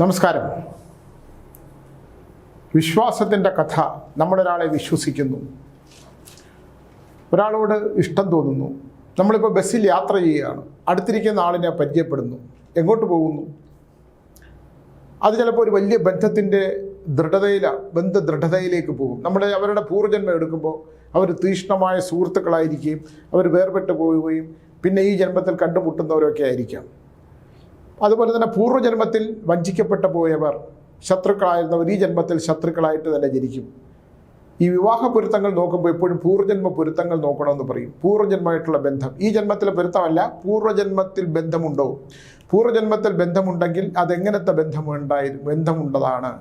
നമസ്കാരം. വിശ്വാസത്തിന്റെ കഥ നമ്മളൊരാളെ വിശ്വസിക്കുന്നു. ഒരാളോട് ഇഷ്ടം തോന്നുന്നു. നമ്മളിപ്പോൾ ബസ്സിൽ യാത്ര ചെയ്യുകയാണ്. അടുത്തിരിക്കുന്ന ആളിനെ പരിചയപ്പെടുന്നു. എങ്ങോട്ട് പോകുന്നു? അത് ചിലപ്പോൾ ഒരു വലിയ ബന്ധത്തിന്റെ ദൃഢതയിലാണ് ബന്ധ ദൃഢതയിലേക്ക് പോകും. നമ്മുടെ അവരുടെ പൂർവജന്മം എടുക്കുമ്പോൾ അവർ തീഷ്ണമായ സുഹൃത്തുക്കളായിരിക്കുകയും അവർ വേർപെട്ട് പോവുകയും പിന്നെ ഈ ജന്മത്തിൽ കണ്ടുമുട്ടുന്നവരൊക്കെ ആയിരിക്കാം. അതുപോലെ തന്നെ പൂർവജന്മത്തിൽ വഞ്ചിക്കപ്പെട്ടു പോയവർ ശത്രുക്കളായിരുന്നവർ ഈ ജന്മത്തിൽ ശത്രുക്കളായിട്ട് തന്നെ ജനിക്കും. ഈ വിവാഹ പൊരുത്തങ്ങൾ നോക്കുമ്പോൾ എപ്പോഴും പൂർവജന്മ പൊരുത്തങ്ങൾ നോക്കണമെന്ന് പറയും. പൂർവജന്മമായിട്ടുള്ള ബന്ധം. ഈ ജന്മത്തിലെ പൊരുത്തമല്ല പൂർവജന്മത്തിൽ ബന്ധമുണ്ടോ? പൂർവജന്മത്തിൽ ബന്ധമുണ്ടെങ്കിൽ അതെങ്ങനത്തെ ബന്ധമുണ്ടായി ബന്ധമുണ്ടതാണ്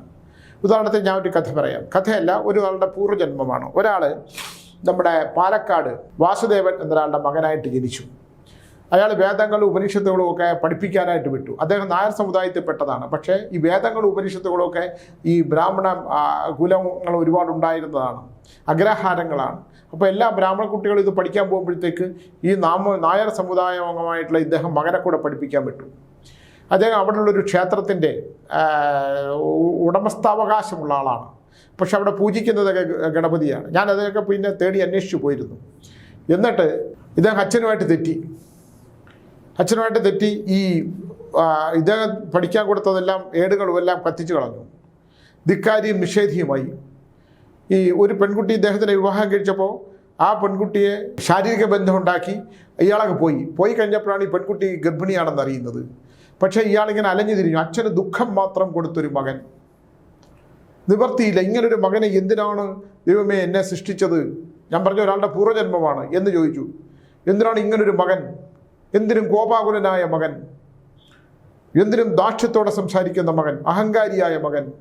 ഉദാഹരണത്തിന് ഞാൻ ഒരു കഥ പറയാം. കഥയല്ല ഒരാളുടെ പൂർവജന്മമാണ്. ഒരാൾ നമ്മുടെ പാലക്കാട് വാസുദേവൻ എന്നൊരാളുടെ മകനായിട്ട് ജനിച്ചു. അയാൾ വേദങ്ങളും ഉപനിഷത്തുകളും ഒക്കെ പഠിപ്പിക്കാനായിട്ട് വിട്ടു. അദ്ദേഹം നായർ സമുദായത്തിൽ പെട്ടതാണ്. പക്ഷേ ഈ വേദങ്ങളും ഉപനിഷത്തുകളൊക്കെ ഈ ബ്രാഹ്മണ കുലങ്ങൾ ഒരുപാട് ഉണ്ടായിരുന്നതാണ്. അഗ്രഹാരങ്ങളാണ്. അപ്പോൾ എല്ലാ ബ്രാഹ്മണ കുട്ടികളും ഇത് പഠിക്കാൻ പോകുമ്പോഴത്തേക്ക് ഈ നാമ നായർ സമുദായ അംഗമായിട്ടുള്ള ഇദ്ദേഹം മകനെ കൂടെ പഠിപ്പിക്കാൻ പറ്റും അദ്ദേഹം അവിടെയുള്ളൊരു ക്ഷേത്രത്തിന്റെ ഉടമസ്ഥാവകാശമുള്ള ആളാണ്. പക്ഷെ അവിടെ പൂജിക്കുന്നതൊക്കെ ഗണപതിയാണ്. ഞാൻ അതിനൊക്കെ പിന്നെ തേടി അന്വേഷിച്ചു പോയിരുന്നു. എന്നിട്ട് ഇദ്ദേഹം അച്ഛനുമായിട്ട് തെറ്റി. അച്ഛനുമായിട്ട് തെറ്റി ഈ ഇദ്ദേഹം പഠിക്കാൻ കൊടുത്തതെല്ലാം ഏടുകളും എല്ലാം കത്തിച്ചു കളഞ്ഞു. ധിക്കാരിയും നിഷേധിയുമായി. ഈ ഒരു പെൺകുട്ടി ഇദ്ദേഹത്തിന്റെ വിവാഹം കഴിച്ചപ്പോൾ ആ പെൺകുട്ടിയെ ശാരീരിക ബന്ധമുണ്ടാക്കി ഇയാളങ്ങ് പോയി. പോയി കഴിഞ്ഞപ്പോഴാണ് ഈ പെൺകുട്ടി ഗർഭിണിയാണെന്ന് അറിയുന്നത്. പക്ഷേ ഇയാളിങ്ങനെ അലഞ്ഞു തിരിഞ്ഞു. അച്ഛന് ദുഃഖം മാത്രം കൊടുത്തൊരു മകൻ. നിവർത്തിയില്ല. ഇങ്ങനൊരു മകനെ എന്തിനാണ് ദൈവമേ എന്നെ സൃഷ്ടിച്ചത്? ഞാൻ പറഞ്ഞ ഒരാളുടെ പൂർവജന്മമാണ് എന്ന് ചോദിച്ചു. എന്തിനാണ് ഇങ്ങനൊരു മകൻ എന്തിനും കോപാകുലനായ മകൻ. എന്തിനും ദാക്ഷ്യത്തോടെ സംസാരിക്കുന്ന മകൻ. അഹങ്കാരിയായ മകൻ.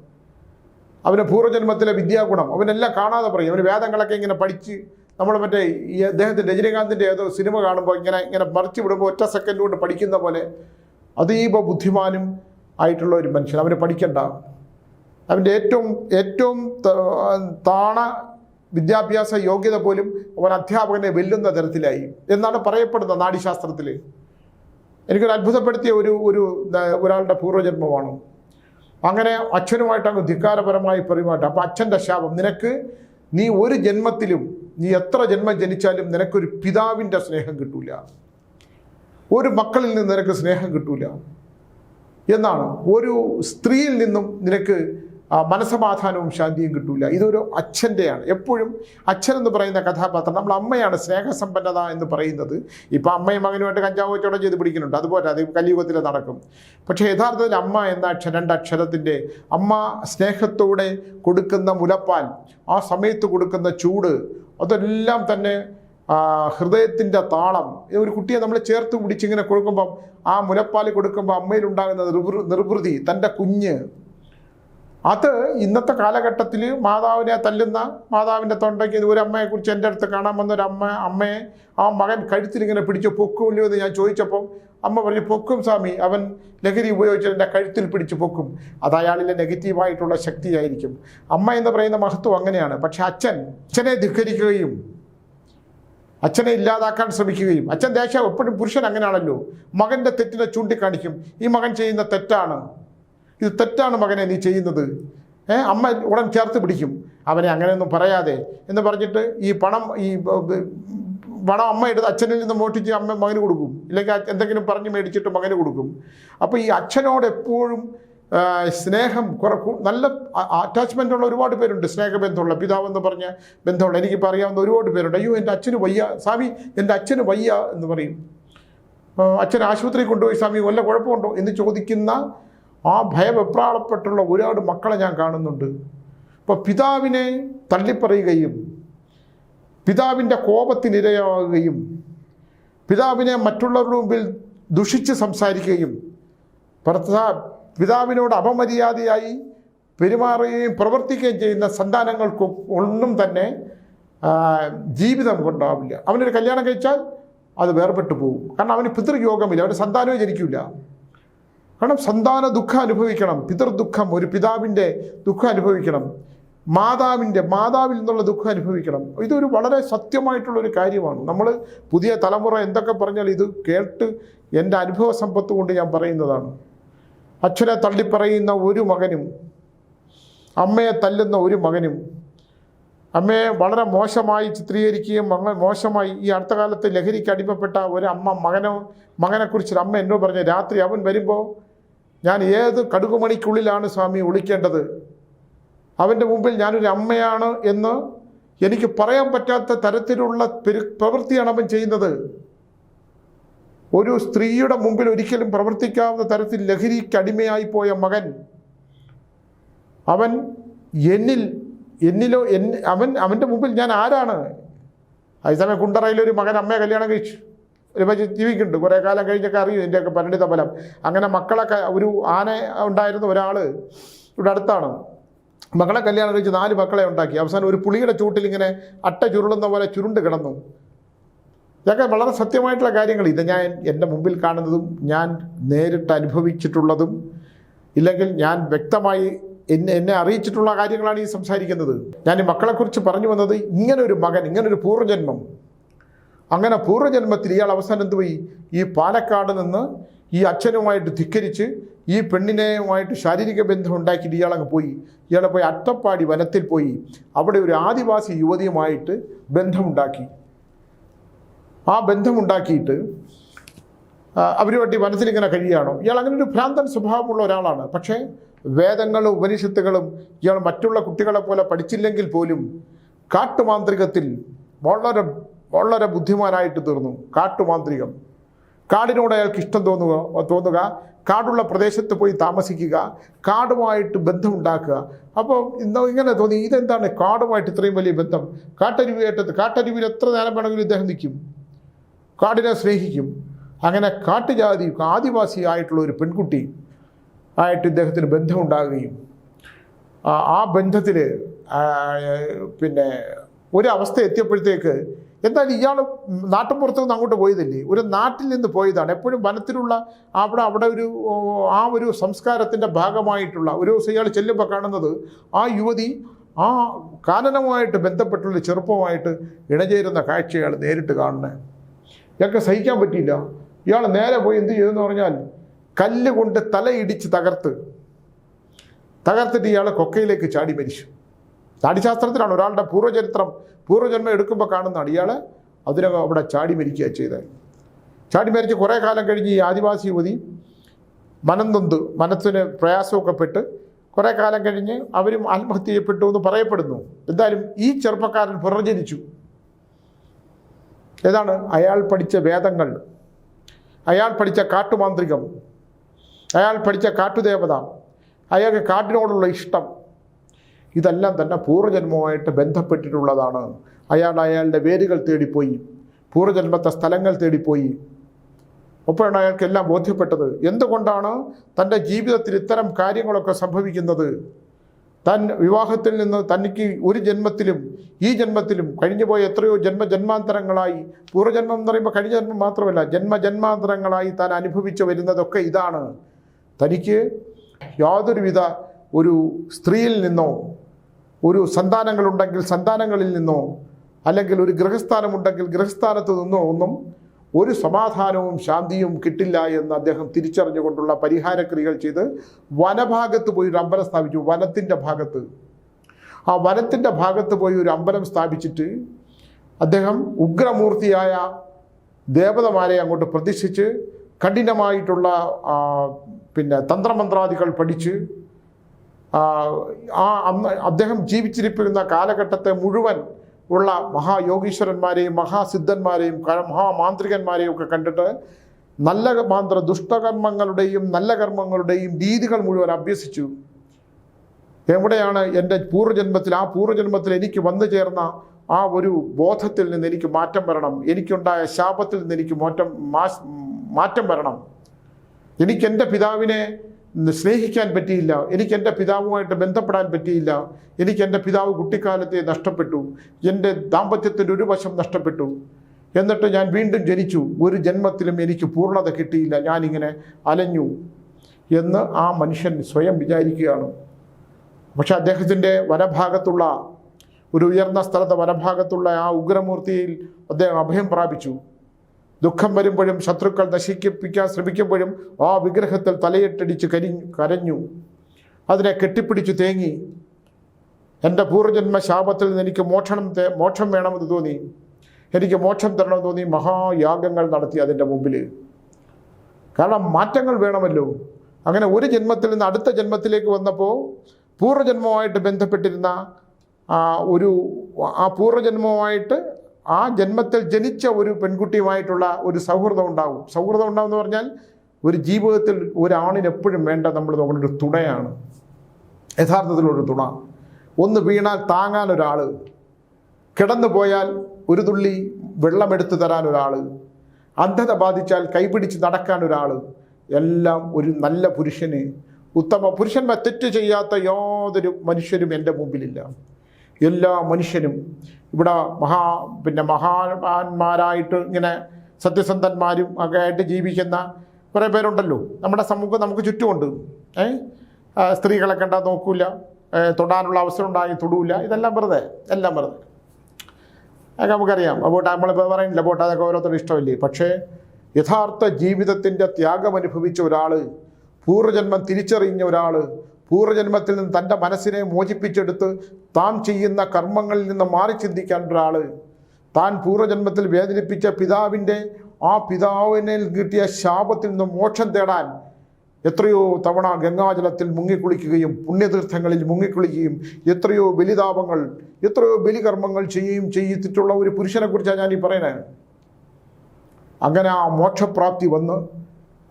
അവന് പൂർവജന്മത്തിലെ വിദ്യാഗുണം. അവനെല്ലാം കാണാതെ പറയും. അവന് വേദങ്ങളൊക്കെ ഇങ്ങനെ പഠിച്ച് നമ്മൾ മറ്റേ ഈ അദ്ദേഹത്തിന്റെ രജനീകാന്തിന്റെ ഏതോ സിനിമ കാണുമ്പോൾ ഇങ്ങനെ ഇങ്ങനെ മറിച്ച് വിടുമ്പോൾ ഒറ്റ സെക്കൻഡ് കൊണ്ട് പഠിക്കുന്ന പോലെ അതീവ ബുദ്ധിമാനും ആയിട്ടുള്ള ഒരു മനുഷ്യൻ. അവന് പഠിക്കണ്ട. അവന്റെ ഏറ്റവും ഏറ്റവും താണ വിദ്യാഭ്യാസ യോഗ്യത പോലും അവൻ അധ്യാപകനെ വെല്ലുന്ന തരത്തിലായി എന്നാണ് പറയപ്പെടുന്ന നാടിശാസ്ത്രത്തിൽ എനിക്കൊരു അത്ഭുതപ്പെടുത്തിയ ഒരു ഒരു ഒരാളുടെ പൂർവജന്മമാണ്. അങ്ങനെ അച്ഛനുമായിട്ടാണ് ധിക്കാരപരമായി പെരുമാറ്റം. അപ്പം അച്ഛന്റെ ശാപം. നിനക്ക് നീ ഒരു ജന്മത്തിലും നീ എത്ര ജന്മം ജനിച്ചാലും നിനക്കൊരു പിതാവിന്റെ സ്നേഹം കിട്ടൂല. ഒരു മക്കളിൽ നിന്ന് നിനക്ക് സ്നേഹം കിട്ടൂല. എന്നാണ്. ഒരു സ്ത്രീയിൽ നിന്നും നിനക്ക് മനസമാധാനവും ശാന്തിയും കിട്ടൂല. ഇതൊരു അച്ഛന്റെയാണ്. എപ്പോഴും അച്ഛൻ എന്ന് പറയുന്ന കഥാപാത്രം നമ്മൾ അമ്മയാണ് സ്നേഹസമ്പന്നത എന്ന് പറയുന്നത്. ഇപ്പം അമ്മയും മകനുമായിട്ട് കഞ്ചാവ് കച്ചവടം ചെയ്ത് പിടിക്കുന്നുണ്ട്. അതുപോലെ അത് കലിയുഗത്തിൽ നടക്കും. പക്ഷേ യഥാർത്ഥത്തിൽ അമ്മ എന്ന അക്ഷരം രണ്ടക്ഷരത്തിന്റെ അമ്മ സ്നേഹത്തോടെ കൊടുക്കുന്ന മുലപ്പാൽ ആ സമയത്ത് കൊടുക്കുന്ന ചൂട് അതെല്ലാം തന്നെ ഹൃദയത്തിന്റെ താളം. ഒരു കുട്ടിയെ നമ്മൾ ചേർത്ത് പിടിച്ചിങ്ങനെ കൊടുക്കുമ്പം ആ മുലപ്പാൽ കൊടുക്കുമ്പോൾ അമ്മയിലുണ്ടാകുന്ന നിർവൃ നിർവൃതി തന്റെ കുഞ്ഞ് അത് ഇന്നത്തെ കാലഘട്ടത്തിൽ മാതാവിനെ തല്ലുന്ന മാതാവിന്റെ തൊണ്ടയ്ക്ക് ഒരു അമ്മയെക്കുറിച്ച് എന്റെ അടുത്ത് കാണാൻ വന്ന അമ്മ അമ്മയെ ആ മകൻ കഴുത്തിലിങ്ങനെ പിടിച്ച് പൊക്കുമല്ലോ എന്ന് ഞാൻ ചോദിച്ചപ്പോൾ അമ്മ പറഞ്ഞു പൊക്കും സ്വാമി. അവൻ ലഹരി ഉപയോഗിച്ച് എന്റെ കഴുത്തിൽ പിടിച്ച് പൊക്കും. അത് അയാളിലെ നെഗറ്റീവായിട്ടുള്ള ശക്തിയായിരിക്കും. അമ്മ എന്ന് പറയുന്ന മഹത്വം അങ്ങനെയാണ്. പക്ഷെ അച്ഛൻ അച്ഛനെ ധിക്കരിക്കുകയും അച്ഛനെ ഇല്ലാതാക്കാൻ ശ്രമിക്കുകയും അച്ഛൻ ദേശം എപ്പോഴും പുരുഷൻ അങ്ങനെയാണല്ലോ. മകന്റെ തെറ്റിനെ ചൂണ്ടിക്കാണിക്കും. ഈ മകൻ ചെയ്യുന്ന തെറ്റാണ്. ഇത് തെറ്റാണ് മകനെ നീ ചെയ്യുന്നത്. ഏ അമ്മ ഉടൻ ചേർത്ത് പിടിക്കും. അവനെ അങ്ങനെയൊന്നും പറയാതെ. എന്ന് പറഞ്ഞിട്ട് ഈ പണം ഈ പണം അമ്മ എടുത്ത് അച്ഛനിൽ നിന്ന് മോഷ്ടിച്ച് അമ്മ മകന് കൊടുക്കും. ഇല്ലെങ്കിൽ എന്തെങ്കിലും പറഞ്ഞ് മേടിച്ചിട്ട് മകന് കൊടുക്കും. അപ്പോൾ ഈ അച്ഛനോട് എപ്പോഴും സ്നേഹം കുറക്കും നല്ല അറ്റാച്ച്മെന്റ് ഉള്ള ഒരുപാട് പേരുണ്ട്. സ്നേഹബന്ധമുള്ള പിതാവെന്ന് പറഞ്ഞ ബന്ധമുള്ള. എനിക്കിപ്പോൾ അറിയാവുന്ന ഒരുപാട് പേരുണ്ട്. അയ്യോ എന്റെ അച്ഛന് വയ്യ സ്വാമി എന്റെ അച്ഛന് വയ്യ എന്ന് പറയും. അച്ഛൻ ആശുപത്രി കൊണ്ടുപോയി സ്വാമി വല്ല കുഴപ്പമുണ്ടോ എന്ന് ചോദിക്കുന്ന ആ ഭയവെപ്രാളപ്പെട്ടുള്ള ഒരുപാട് മക്കളെ ഞാൻ കാണുന്നുണ്ട്. ഇപ്പോൾ പിതാവിനെ തള്ളിപ്പറയുകയും പിതാവിന്റെ കോപത്തിനിരയാവുകയും പിതാവിനെ മറ്റുള്ളവരുടെ മുമ്പിൽ ദുഷിച്ച് സംസാരിക്കുകയും ഭർത്താ പിതാവിനോട് അപമര്യാദയായി പെരുമാറുകയും പ്രവർത്തിക്കുകയും ചെയ്യുന്ന സന്താനങ്ങൾക്ക് ഒന്നും തന്നെ ജീവിതം കൊണ്ടാവില്ല. അവനൊരു കല്യാണം കഴിച്ചാൽ അത് വേർപെട്ടു പോകും. കാരണം അവന് പിതൃയോഗമില്ല അവന് സന്താനമേ ജനിക്കില്ല കാരണം സന്താന ദുഃഖം അനുഭവിക്കണം. പിതൃദുഃഖം ഒരു പിതാവിന്റെ ദുഃഖം അനുഭവിക്കണം. മാതാവിന്റെ മാതാവിൽ നിന്നുള്ള ദുഃഖം അനുഭവിക്കണം. ഇതൊരു വളരെ സത്യമായിട്ടുള്ളൊരു കാര്യമാണ്. നമ്മൾ പുതിയ തലമുറ എന്തൊക്കെ പറഞ്ഞാൽ ഇത് കേട്ട് എന്റെ അനുഭവ സമ്പത്ത് കൊണ്ട് ഞാൻ പറയുന്നതാണ്. അച്ഛനെ തള്ളിപ്പറയുന്ന ഒരു മകനും അമ്മയെ തല്ലുന്ന ഒരു മകനും അമ്മയെ വളരെ മോശമായി ചിത്രീകരിക്കുകയും മകൻ മോശമായി ഈ അടുത്ത കാലത്ത് ലഹരിക്ക് അടിമപ്പെട്ട ഒരു അമ്മ മകനോ മകനെക്കുറിച്ചൊരു അമ്മ എന്നോട് പറഞ്ഞു രാത്രി അവൻ വരുമ്പോൾ ഞാൻ ഏത് കടുകുമണിക്കുള്ളിലാണ് സ്വാമി ഒളിക്കേണ്ടത്? അവന്റെ മുമ്പിൽ ഞാനൊരു അമ്മയാണ് എന്ന് എനിക്ക് പറയാൻ പറ്റാത്ത തരത്തിലുള്ള പെരു പ്രവൃത്തിയാണ് അവൻ ചെയ്യുന്നത്. ഒരു സ്ത്രീയുടെ മുമ്പിൽ ഒരിക്കലും പ്രവർത്തിക്കാവുന്ന തരത്തിൽ ലഹരിക്ക് അടിമയായി പോയ മകൻ അവൻ എന്നിൽ എന്നിലോ എൻ അവൻ അവന്റെ മുമ്പിൽ ഞാൻ ആരാണ്? അതേസമയം കുണ്ടറയിലൊരു മകൻ അമ്മയെ കല്യാണം കഴിച്ചു. ഒരു പക്ഷേ ജീവിക്കുന്നുണ്ട്. കുറേ കാലം കഴിഞ്ഞൊക്കെ അറിയും ഇതിന്റെയൊക്കെ പരിണിത ഫലം. അങ്ങനെ മക്കളൊക്കെ ഒരു ആന ഉണ്ടായിരുന്ന ഒരാൾ ഇവിടെ അടുത്താണ്. മകളെ കല്യാണം കഴിച്ച് നാല് മക്കളെ ഉണ്ടാക്കി. അവസാനം ഒരു പുളിയുടെ ചൂട്ടിൽ ഇങ്ങനെ അട്ട ചുരുളുന്ന പോലെ ചുരുണ്ട് കിടന്നു. ഇതൊക്കെ വളരെ സത്യമായിട്ടുള്ള കാര്യങ്ങൾ. ഇത് ഞാൻ എന്റെ മുമ്പിൽ കാണുന്നതും ഞാൻ നേരിട്ട് അനുഭവിച്ചിട്ടുള്ളതും ഇല്ലെങ്കിൽ ഞാൻ വ്യക്തമായി എന്നെ എന്നെ അറിയിച്ചിട്ടുള്ള കാര്യങ്ങളാണ് ഈ സംസാരിക്കുന്നത്. ഞാൻ ഈ മക്കളെക്കുറിച്ച് പറഞ്ഞു വന്നത് ഇങ്ങനൊരു മകൻ ഇങ്ങനൊരു പൂർവജന്മം. അങ്ങനെ പൂർവജന്മത്തിൽ ഇയാൾ അവസാനം എന്തുപോയി ഈ പാലക്കാട് നിന്ന് ഈ അച്ഛനുമായിട്ട് ധിക്കരിച്ച് ഈ പെണ്ണിനെയുമായിട്ട് ശാരീരിക ബന്ധം ഉണ്ടാക്കിയിട്ട് ഇയാളങ്ങ് പോയി. ഇയാളെ പോയി അട്ടപ്പാടി വനത്തിൽ പോയി. അവിടെ ഒരു ആദിവാസി യുവതിയുമായിട്ട് ബന്ധമുണ്ടാക്കി. ആ ബന്ധമുണ്ടാക്കിയിട്ട് അവരുമായിട്ട് ഈ മനസ്സിലിങ്ങനെ കഴിയുകയാണോ? ഇയാൾ അങ്ങനെ ഒരു ഭ്രാന്തൻ സ്വഭാവമുള്ള ഒരാളാണ്. പക്ഷേ വേദങ്ങളും ഉപനിഷത്തുകളും ഇയാൾ മറ്റുള്ള കുട്ടികളെ പോലെ പഠിച്ചില്ലെങ്കിൽ പോലും കാട്ടുമാന്ത്രികത്തിൽ വളരെ വളരെ ബുദ്ധിമാനായിട്ട് തീർന്നു. കാട്ടുമാന്ത്രികം. കാടിനോട് അയാൾക്ക് ഇഷ്ടം തോന്നുക തോന്നുക. കാടുള്ള പ്രദേശത്ത് പോയി താമസിക്കുക കാടുമായിട്ട് ബന്ധമുണ്ടാക്കുക. അപ്പോൾ ഇന്ന് ഇങ്ങനെ തോന്നി ഇതെന്താണ്? കാടുമായിട്ട് ഇത്രയും വലിയ ബന്ധം. കാട്ടരുവിയേറ്റത്ത് കാട്ടരുവിയിൽ എത്ര നേരം വേണമെങ്കിലും ഇദ്ദേഹം നിൽക്കും. കാടിനെ സ്നേഹിക്കും. അങ്ങനെ കാട്ടുജാതി ആദിവാസി ആയിട്ടുള്ള ഒരു പെൺകുട്ടി ആയിട്ട് ഇദ്ദേഹത്തിന് ബന്ധമുണ്ടാകുകയും ആ- ബന്ധത്തിൽ പിന്നെ ഒരവസ്ഥ എത്തിയപ്പോഴത്തേക്ക് എന്തായാലും ഇയാൾ നാട്ടുമ്പുറത്തു നിന്ന് അങ്ങോട്ട് പോയതല്ലേ? ഒരു നാട്ടിൽ നിന്ന് പോയതാണ്. എപ്പോഴും വനത്തിലുള്ള അവിടെ അവിടെ ഒരു ആ ഒരു സംസ്കാരത്തിന്റെ ഭാഗമായിട്ടുള്ള ഒരു ദിവസം ഇയാൾ ചെല്ലുമ്പോൾ കാണുന്നത് ആ യുവതി ആ കാനനവുമായിട്ട് ബന്ധപ്പെട്ടുള്ള ചെറുപ്പമായിട്ട് ഇണചേരുന്ന കാഴ്ച ഇയാൾ നേരിട്ട് കാണുന്നത് ഇയാൾക്ക് സഹിക്കാൻ പറ്റിയില്ല. ഇയാൾ നേരെ പോയി എന്ത് ചെയ്തെന്ന് പറഞ്ഞാൽ കല്ലുകൊണ്ട് തലയിടിച്ച് തകർത്ത് തകർത്തിട്ട് ഇയാൾ കൊക്കയിലേക്ക് ചാടി മരിച്ചു. നാടിശാസ്ത്രത്തിലാണ് ഒരാളുടെ പൂർവചരിത്രം പൂർവജന്മം എടുക്കുമ്പോൾ കാണുന്നതാണ്. ഇയാൾ അതിനകം അവിടെ ചാടി മരിക്കുക ചെയ്തത്. ചാടി മരിച്ച് കുറേ കാലം കഴിഞ്ഞ് ഈ ആദിവാസി യുവതി മനം നൊന്ത് മനസ്സിന് പ്രയാസമൊക്കെ പെട്ട് കുറേ കാലം കഴിഞ്ഞ് അവരും ആത്മഹത്യ ചെയ്യപ്പെട്ടു എന്ന് പറയപ്പെടുന്നു. എന്തായാലും ഈ ചെറുപ്പക്കാരൻ പുനർജനിച്ചു. ഏതാണ്? അയാൾ പഠിച്ച വേദങ്ങൾ. അയാൾ പഠിച്ച കാട്ടുമാന്ത്രികം. അയാൾ പഠിച്ച കാട്ടുദേവത. അയാൾക്ക് കാട്ടിനോടുള്ള ഇഷ്ടം. ഇതെല്ലാം തന്നെ പൂർവജന്മവുമായിട്ട് ബന്ധപ്പെട്ടിട്ടുള്ളതാണ്. അയാൾ അയാളുടെ വേരുകൾ തേടിപ്പോയി. പൂർവജന്മത്തെ സ്ഥലങ്ങൾ തേടിപ്പോയി. അപ്പോഴാണ് അയാൾക്ക് എല്ലാം ബോധ്യപ്പെട്ടത്. എന്തുകൊണ്ടാണ് തന്റെ ജീവിതത്തിൽ ഇത്തരം കാര്യങ്ങളൊക്കെ സംഭവിക്കുന്നത്? താൻ വിവാഹത്തിൽ നിന്ന് തനിക്ക് ഒരു ജന്മത്തിലും ഈ ജന്മത്തിലും കഴിഞ്ഞുപോയ എത്രയോ ജന്മ ജന്മാന്തരങ്ങളായി പൂർവജന്മം എന്ന് പറയുമ്പോൾ കഴിഞ്ഞ ജന്മം മാത്രമല്ല ജന്മ ജന്മാന്തരങ്ങളായി താൻ അനുഭവിച്ചു വരുന്നതൊക്കെ ഇതാണ്. തനിക്ക് യാതൊരുവിധ ഒരു സ്ത്രീയിൽ നിന്നോ ഒരു സന്താനങ്ങളുണ്ടെങ്കിൽ സന്താനങ്ങളിൽ നിന്നോ അല്ലെങ്കിൽ ഒരു ഗൃഹസ്ഥാനമുണ്ടെങ്കിൽ ഗൃഹസ്ഥാനത്ത് നിന്നോ ഒന്നും ഒരു സമാധാനവും ശാന്തിയും കിട്ടില്ല എന്ന് അദ്ദേഹം തിരിച്ചറിഞ്ഞുകൊണ്ടുള്ള പരിഹാരക്രിയകൾ ചെയ്ത് വനഭാഗത്ത് പോയി ഒരു അമ്പലം സ്ഥാപിച്ചു. വനത്തിന്റെ ഭാഗത്ത്. ആ വനത്തിന്റെ ഭാഗത്ത് പോയി ഒരു അമ്പലം സ്ഥാപിച്ചിട്ട് അദ്ദേഹം ഉഗ്രമൂർത്തിയായ ദേവതമാരെ അങ്ങോട്ട് പ്രതിഷ്ഠിച്ച് കഠിനമായിട്ടുള്ള പിന്നെ തന്ത്രമന്ത്രാദികൾ പഠിച്ച് ആ, അന്ന് അദ്ദേഹം ജീവിച്ചിരിപ്പിരുന്ന കാലഘട്ടത്തെ മുഴുവൻ ഉള്ള മഹായോഗീശ്വരന്മാരെയും മഹാസിദ്ധന്മാരെയും മഹാമാന്ത്രികന്മാരെയും ഒക്കെ കണ്ടിട്ട് നല്ല മാന്ത്ര ദുഷ്ടകർമ്മങ്ങളുടെയും നല്ല കർമ്മങ്ങളുടെയും രീതികൾ മുഴുവൻ അഭ്യസിച്ചു. എവിടെയാണ് എന്റെ പൂർവജന്മത്തിൽ ആ പൂർവജന്മത്തിൽ എനിക്ക് വന്നു ചേർന്ന ആ ഒരു ബോധത്തിൽ നിന്ന് എനിക്ക് മാറ്റം വരണം. എനിക്കുണ്ടായ ശാപത്തിൽ നിന്ന് എനിക്ക് മാറ്റം മാറ്റം വരണം. എനിക്ക് എന്റെ പിതാവിനെ സ്നേഹിക്കാൻ പറ്റിയില്ല. എനിക്ക് എന്റെ പിതാവുമായിട്ട് ബന്ധപ്പെടാൻ പറ്റിയില്ല. എനിക്ക് എന്റെ പിതാവ് കുട്ടിക്കാലത്തെ നഷ്ടപ്പെട്ടു. എന്റെ ദാമ്പത്യത്തിന്റെ ഒരു വശം നഷ്ടപ്പെട്ടു. എന്നിട്ട് ഞാൻ വീണ്ടും ജനിച്ചു. ഒരു ജന്മത്തിലും എനിക്ക് പൂർണത കിട്ടിയില്ല. ഞാനിങ്ങനെ അലഞ്ഞു എന്ന് ആ മനുഷ്യൻ സ്വയം വിചാരിക്കുകയാണ്. പക്ഷെ അദ്ദേഹത്തിന്റെ വനഭാഗത്തുള്ള ഒരു ഉയർന്ന സ്ഥലത്തെ വനഭാഗത്തുള്ള ആ ഉഗ്രമൂർത്തിയിൽ അദ്ദേഹം അഭയം പ്രാപിച്ചു. ദുഃഖം വരുമ്പോഴും ശത്രുക്കൾ നശിപ്പിക്കാൻ ശ്രമിക്കുമ്പോഴും ആ വിഗ്രഹത്തിൽ തലയിട്ടടിച്ച് കരിഞ്ഞു കരഞ്ഞു. അതിനെ കെട്ടിപ്പിടിച്ചു തേങ്ങി. എന്റെ പൂർവജന്മ ശാപത്തിൽ നിന്ന് എനിക്ക് മോക്ഷണം മോക്ഷം വേണമെന്ന് തോന്നി. എനിക്ക് മോക്ഷം തരണമെന്ന് തോന്നി മഹായാഗങ്ങൾ നടത്തി അതിന്റെ മുമ്പിൽ. കാരണം മാറ്റങ്ങൾ വേണമല്ലോ. അങ്ങനെ ഒരു ജന്മത്തിൽ നിന്ന് അടുത്ത ജന്മത്തിലേക്ക് വന്നപ്പോൾ പൂർവജന്മവുമായിട്ട് ബന്ധപ്പെട്ടിരുന്ന ഒരു ആ പൂർവജന്മവുമായിട്ട് ആ ജന്മത്തിൽ ജനിച്ച ഒരു പെൺകുട്ടിയുമായിട്ടുള്ള ഒരു സൗഹൃദം ഉണ്ടാവും. സൗഹൃദം ഉണ്ടാവും എന്ന് പറഞ്ഞാൽ ഒരു ജീവിതത്തിൽ ഒരാണിന് എപ്പോഴും വേണ്ട നമ്മൾ ഒരു തുണയാണ്. യഥാർത്ഥത്തിലൊരു തുണ. ഒന്ന് വീണാൽ താങ്ങാൻ ഒരാൾ കിടന്നു പോയാൽ ഒരു തുള്ളി വെള്ളമെടുത്തു തരാൻ ഒരാൾ അന്ധത ബാധിച്ചാൽ കൈപിടിച്ച് നടക്കാൻ ഒരാൾ എല്ലാം ഒരു നല്ല പുരുഷന്. ഉത്തമ പുരുഷന്മാർ തെറ്റ് ചെയ്യാത്ത യാതൊരു മനുഷ്യരും എന്റെ മുമ്പിലില്ല. എല്ലാ മനുഷ്യരും ഇവിടെ മഹാ പിന്നെ മഹാന്മാരായിട്ട് ഇങ്ങനെ സത്യസന്ധന്മാരും ഒക്കെ ആയിട്ട് ജീവിക്കുന്ന കുറേ പേരുണ്ടല്ലോ. നമ്മുടെ സമൂഹം നമുക്ക് ചുറ്റുമുണ്ട്. ഏ? സ്ത്രീകളെ കണ്ടാൽ നോക്കൂല. തൊടാനുള്ള അവസരം ഉണ്ടായി തൊടൂല. ഇതെല്ലാം വെറുതെ എല്ലാം വെറുതെ. അതൊക്കെ നമുക്കറിയാം. അപ്പോൾ നമ്മളിപ്പോൾ പറയുന്നില്ല പോട്ടെ അതൊക്കെ ഓരോരുത്തരുടെ ഇഷ്ടമല്ലേ? പക്ഷേ യഥാർത്ഥ ജീവിതത്തിന്റെ ത്യാഗം അനുഭവിച്ച ഒരാൾ പൂർവജന്മം തിരിച്ചറിഞ്ഞ ഒരാൾ പൂർവജന്മത്തിൽ നിന്ന് തന്റെ മനസ്സിനെ മോചിപ്പിച്ചെടുത്ത് താൻ ചെയ്യുന്ന കർമ്മങ്ങളിൽ നിന്ന് മാറി ചിന്തിക്കാൻ ഒരാൾ താൻ പൂർവജന്മത്തിൽ വേദനിപ്പിച്ച പിതാവിന്റെ ആ പിതാവിനെ കിട്ടിയ ശാപത്തിൽ നിന്ന് മോക്ഷം തേടാൻ എത്രയോ തവണ ഗംഗാജലത്തിൽ മുങ്ങിക്കുളിക്കുകയും പുണ്യതീർത്ഥങ്ങളിൽ മുങ്ങിക്കുളിക്കുകയും എത്രയോ ബലിതാപങ്ങൾ എത്രയോ ബലികർമ്മങ്ങൾ ചെയ്യുകയും ചെയ്തിട്ടുള്ള ഒരു പുരുഷനെക്കുറിച്ചാണ് ഞാൻ ഈ പറയുന്നത്. അങ്ങനെ ആ മോക്ഷപ്രാപ്തി വന്ന്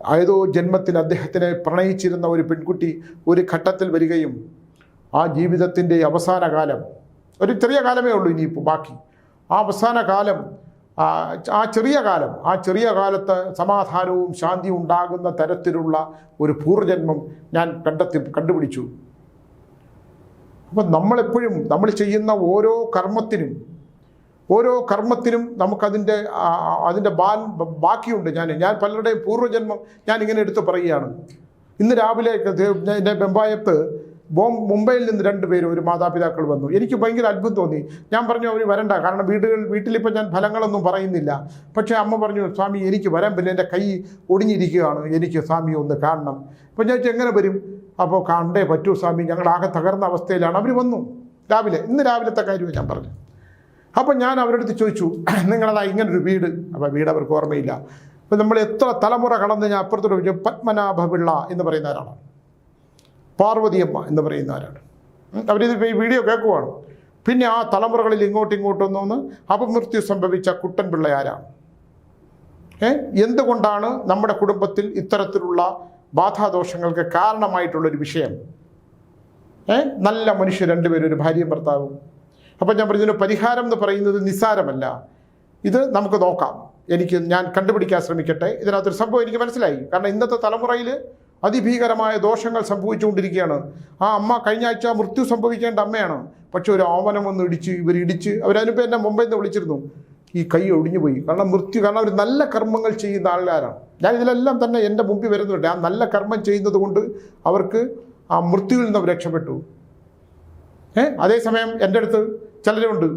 ഏതോ ജന്മത്തിൽ അദ്ദേഹത്തിനെ പ്രണയിച്ചിരുന്ന ഒരു പെൺകുട്ടി ഒരു ഘട്ടത്തിൽ വരികയും ആ ജീവിതത്തിന്റെ അവസാന കാലം ഒരു ചെറിയ കാലമേ ഉള്ളൂ ഇനിയിപ്പോൾ ബാക്കി. ആ അവസാന കാലം ആ ചെറിയ കാലം ആ ചെറിയ കാലത്ത് സമാധാനവും ശാന്തിയും ഉണ്ടാകുന്ന തരത്തിലുള്ള ഒരു പൂർവജന്മം ഞാൻ കണ്ടെത്തി കണ്ടുപിടിച്ചു. അപ്പം നമ്മളെപ്പോഴും നമ്മൾ ചെയ്യുന്ന ഓരോ കർമ്മത്തിനും ഓരോ കർമ്മത്തിനും നമുക്കതിന്റെ അതിന്റെ ബാൽ ബാക്കിയുണ്ട്. ഞാൻ ഞാൻ പലരുടെയും പൂർവജന്മം ഞാൻ ഇങ്ങനെ എടുത്ത് പറയുകയാണ്. ഇന്ന് രാവിലെ എന്റെ ബെമ്പായത്ത് ബോം മുംബൈയിൽ നിന്ന് രണ്ട് പേര് ഒരു മാതാപിതാക്കൾ വന്നു. എനിക്ക് ഭയങ്കര അത്ഭുതം തോന്നി. ഞാൻ പറഞ്ഞു അവർ വരണ്ട. കാരണം വീടുകൾ വീട്ടിലിപ്പോൾ ഞാൻ ഫലങ്ങളൊന്നും പറയുന്നില്ല. പക്ഷേ അമ്മ പറഞ്ഞു സ്വാമി എനിക്ക് വരാൻ പറ്റില്ല. എന്റെ കൈ ഒടിഞ്ഞിരിക്കുകയാണ്. എനിക്ക് സ്വാമി ഒന്ന് കാണണം. അപ്പോൾ ഞാൻ എങ്ങനെ വരും? അപ്പോൾ കണ്ടേ പറ്റൂ സ്വാമി. ഞങ്ങളാകെ തകർന്ന അവസ്ഥയിലാണ്. അവർ വന്നു. രാവിലെ ഇന്ന് രാവിലത്തെ കാര്യമാണ് ഞാൻ പറഞ്ഞു അപ്പം ഞാൻ അവരുടെ അടുത്ത് ചോദിച്ചു നിങ്ങളതാ ഇങ്ങനൊരു വീട്? അപ്പോൾ വീട് അവർക്ക് ഓർമ്മയില്ല. അപ്പം നമ്മൾ എത്ര തലമുറ കടന്ന് ഞാൻ അപ്പുറത്തോട് വിളിച്ചു പത്മനാഭ പിള്ള എന്ന് പറയുന്ന ആരാണ്? പാർവതിയമ്മ എന്ന് പറയുന്ന ആരാണ്? ഉം, അവരിത് ഈ വീഡിയോ കേൾക്കുവാണ്. പിന്നെ ആ തലമുറകളിൽ ഇങ്ങോട്ടും ഇങ്ങോട്ടും ഒന്ന് അപമൃത്യു സംഭവിച്ച കുട്ടൻപിള്ള ആരാണ്? ഏ എന്തുകൊണ്ടാണ് നമ്മുടെ കുടുംബത്തിൽ ഇത്തരത്തിലുള്ള ബാധാദോഷങ്ങൾക്ക് കാരണമായിട്ടുള്ളൊരു വിഷയം? ഏ നല്ല മനുഷ്യർ രണ്ടുപേരും ഒരു ഭാര്യയും ഭർത്താവും. അപ്പം ഞാൻ പറഞ്ഞതിന് പരിഹാരം എന്ന് പറയുന്നത് നിസ്സാരമല്ല. ഇത് നമുക്ക് നോക്കാം. എനിക്ക് ഞാൻ കണ്ടുപിടിക്കാൻ ശ്രമിക്കട്ടെ. ഇതിനകത്തൊരു സംഭവം എനിക്ക് മനസ്സിലായി. കാരണം ഇന്നത്തെ തലമുറയിൽ അതിഭീകരമായ ദോഷങ്ങൾ സംഭവിച്ചുകൊണ്ടിരിക്കുകയാണ്. ആ അമ്മ കഴിഞ്ഞ ആഴ്ച മൃത്യു സംഭവിക്കേണ്ട അമ്മയാണ്. പക്ഷെ ഒരു ആവനം വന്ന് ഇടിച്ച് ഇവർ ഇടിച്ച് അവരതിനിപ്പോൾ എന്നെ മുംബൈയിൽ നിന്ന് വിളിച്ചിരുന്നു. ഈ കൈ ഒടിഞ്ഞു പോയി. കാരണം മൃത്യു കാരണം അവർ നല്ല കർമ്മങ്ങൾ ചെയ്യുന്ന ആൾക്കാരാണ്. ഞാൻ ഇതിലെല്ലാം തന്നെ എന്റെ മുമ്പിൽ വരുന്നുണ്ട്. ആ നല്ല കർമ്മം ചെയ്യുന്നത് കൊണ്ട് അവർക്ക് ആ മൃത്യുവിൽ നിന്ന് രക്ഷപ്പെട്ടു. ഏഹ് അതേസമയം എന്റെ അടുത്ത് ചിലരുണ്ട്.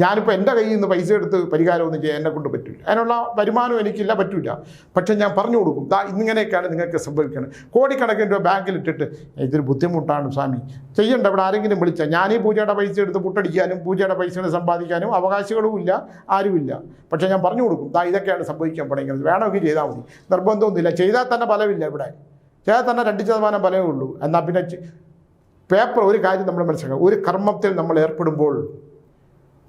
ഞാനിപ്പോൾ എന്റെ കയ്യിൽ നിന്ന് പൈസ എടുത്ത് പരിഹാരമൊന്നും ചെയ്യാൻ എന്നെ കൊണ്ട് പറ്റില്ല. അതിനുള്ള വരുമാനം എനിക്കില്ല പറ്റില്ല പക്ഷേ ഞാൻ പറഞ്ഞു കൊടുക്കും ദാ ഇങ്ങനെയൊക്കെയാണ് നിങ്ങൾക്ക് സംഭവിക്കുന്നത് കോടിക്കണക്കിന് രൂപ ബാങ്കിൽ ഇട്ടിട്ട് ഇതൊരു ബുദ്ധിമുട്ടാണ് സ്വാമി. ചെയ്യണ്ട ഇവിടെ ആരെങ്കിലും വിളിച്ചാൽ ഞാൻ ഈ പൂജയുടെ പൈസ എടുത്ത് പുട്ടടിക്കാനും പൂജയുടെ പൈസ സമ്പാദിക്കാനും അവകാശികളും ഇല്ല ആരുമില്ല പക്ഷേ ഞാൻ പറഞ്ഞു കൊടുക്കും ദാ ഇതൊക്കെയാണ് സംഭവിക്കാൻ പണിയുന്നത്. വേണമെങ്കിൽ ചെയ്താൽ മതി. നിർബന്ധമൊന്നുമില്ല. ചെയ്താൽ തന്നെ ഫലമില്ല ഇവിടെ. ചെയ്താൽ തന്നെ രണ്ട് ശതമാനം ഫലമേ ഉള്ളൂ. എന്നാൽ പിന്നെ പേപ്പർ ഒരു കാര്യം നമ്മൾ മനസ്സിലാക്കുക ഒരു കർമ്മത്തിൽ നമ്മൾ ഏർപ്പെടുമ്പോൾ